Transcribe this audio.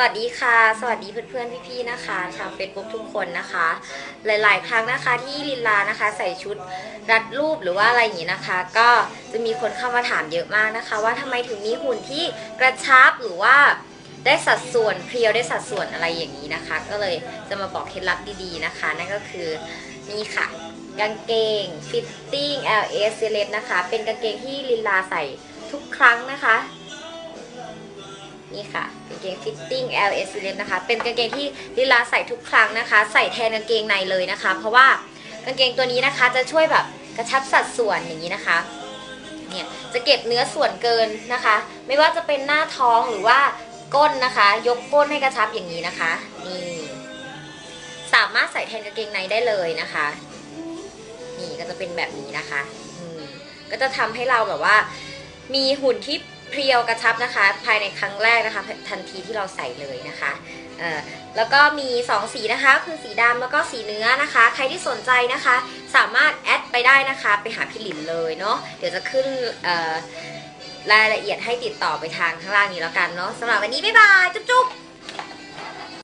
สวัสดีค่ะ สวัสดีเพื่อนๆพี่ๆนะคะชาวเฟซบุ๊กทุกคนนะคะ หลายๆ ครั้งนะคะที่ลินลานะคะ ใส่ชุดรัดรูปหรือว่าอะไรอย่างนี้นะคะ ก็จะมีคนเข้ามาถามเยอะมากนะคะ ว่าทำไมถึงมีหุ่นที่กระชับหรือว่าได้สัดส่วนเพรียวได้สัดส่วนอะไรอย่างนี้นะคะ ก็เลยจะมาบอกเคล็ดลับดีๆนะคะ นั่นก็คือนี่ค่ะกางเกง fitting LS Select นะคะ เป็นกางเกงที่ลินลาใส่ทุกครั้งนะคะ นี่ค่ะกางเกง fitting LS Select นะคะ เป็นกางเกงที่ลิลาใส่ทุกครั้งนะคะ ใส่แทนกางเกงในเลยนะคะ เพราะว่ากางเกงตัวนี้นะคะจะช่วยแบบกระชับสัดส่วนอย่างนี้นะคะ เนี่ยจะเก็บเนื้อส่วนเกินนะคะ ไม่ว่าจะเป็นหน้าท้องหรือว่าก้นนะคะ ยกก้นให้กระชับอย่างนี้นะคะ นี่สามารถใส่แทนกางเกงในได้เลยนะคะ นี่ก็จะเป็นแบบนี้นะคะก็จะทำให้เราแบบว่า มีหุ่นที่ เพรียวกระชับนะคะ ภายในครั้งแรกนะคะ ทันทีที่เราใส่เลยนะคะแล้วก็มี 2 สีนะคะ คือสีดำแล้วก็สีเนื้อนะคะ ใครที่สนใจนะคะ สามารถแอดไปได้นะคะ ไปหาพี่หลินเลยเนาะเดี๋ยวจะขึ้นรายละเอียดให้ติดต่อไปทางข้างล่างนี้แล้วกันเนาะสำหรับวันนี้บ๊ายบาย จุ๊บ